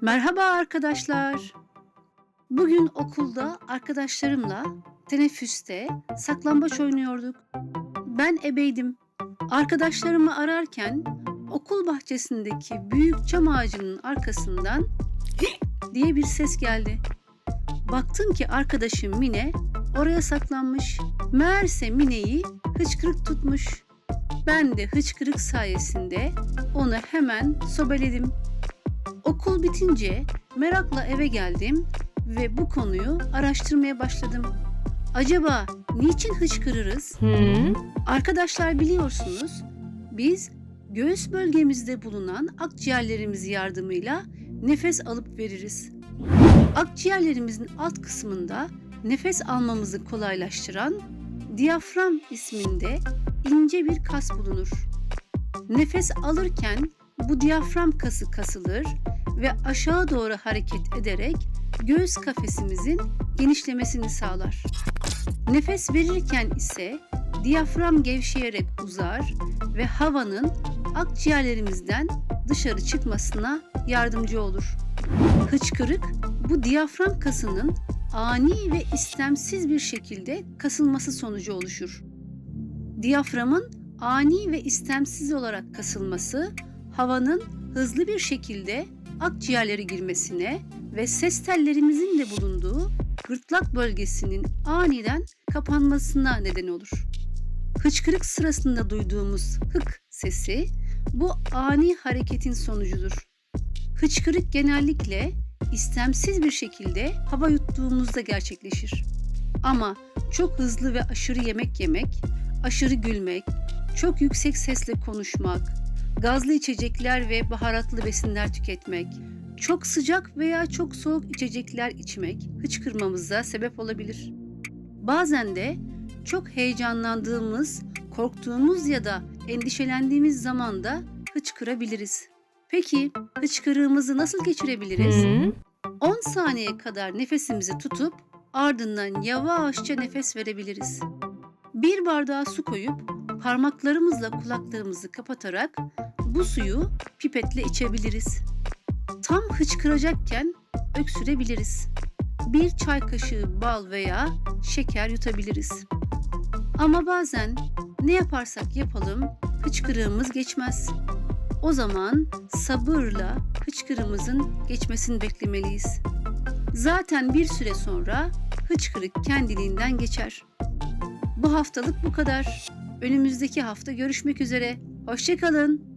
Merhaba arkadaşlar. Bugün okulda arkadaşlarımla teneffüste saklambaç oynuyorduk. Ben ebeydim. Arkadaşlarımı ararken okul bahçesindeki büyük çam ağacının arkasından diye bir ses geldi. Baktım ki arkadaşım Mine oraya saklanmış. Meğerse Mine'yi hıçkırık tutmuş. Ben de hıçkırık sayesinde onu hemen sobeledim. Okul bitince merakla eve geldim ve bu konuyu araştırmaya başladım. Acaba niçin hıçkırırız? Hı? Arkadaşlar biliyorsunuz biz göğüs bölgemizde bulunan akciğerlerimiz yardımıyla nefes alıp veririz. Akciğerlerimizin alt kısmında nefes almamızı kolaylaştıran diyafram isminde ince bir kas bulunur. Nefes alırken bu diyafram kası kasılır ve aşağı doğru hareket ederek göğüs kafesimizin genişlemesini sağlar. Nefes verirken ise diyafram gevşeyerek uzar ve havanın akciğerlerimizden dışarı çıkmasına yardımcı olur. Hıçkırık bu diyafram kasının ani ve istemsiz bir şekilde kasılması sonucu oluşur. Diyaframın ani ve istemsiz olarak kasılması havanın hızlı bir şekilde akciğerlere girmesine ve ses tellerimizin de bulunduğu gırtlak bölgesinin aniden kapanmasına neden olur. Hıçkırık sırasında duyduğumuz hık sesi bu ani hareketin sonucudur. Hıçkırık genellikle istemsiz bir şekilde hava yuttuğumuzda gerçekleşir. Ama çok hızlı ve aşırı yemek yemek, aşırı gülmek, çok yüksek sesle konuşmak, gazlı içecekler ve baharatlı besinler tüketmek, çok sıcak veya çok soğuk içecekler içmek hıçkırmamıza sebep olabilir. Bazen de çok heyecanlandığımız, korktuğumuz ya da endişelendiğimiz zaman da hıçkırabiliriz. Peki hıçkırığımızı nasıl geçirebiliriz? Hı? 10 saniye kadar nefesimizi tutup ardından yavaşça nefes verebiliriz. Bir bardağa su koyup parmaklarımızla kulaklarımızı kapatarak bu suyu pipetle içebiliriz. Tam hıçkıracakken öksürebiliriz. Bir çay kaşığı bal veya şeker yutabiliriz. Ama bazen ne yaparsak yapalım hıçkırığımız geçmez. O zaman sabırla hıçkırığımızın geçmesini beklemeliyiz. Zaten bir süre sonra hıçkırık kendiliğinden geçer. Bu haftalık bu kadar. Önümüzdeki hafta görüşmek üzere. Hoşçakalın.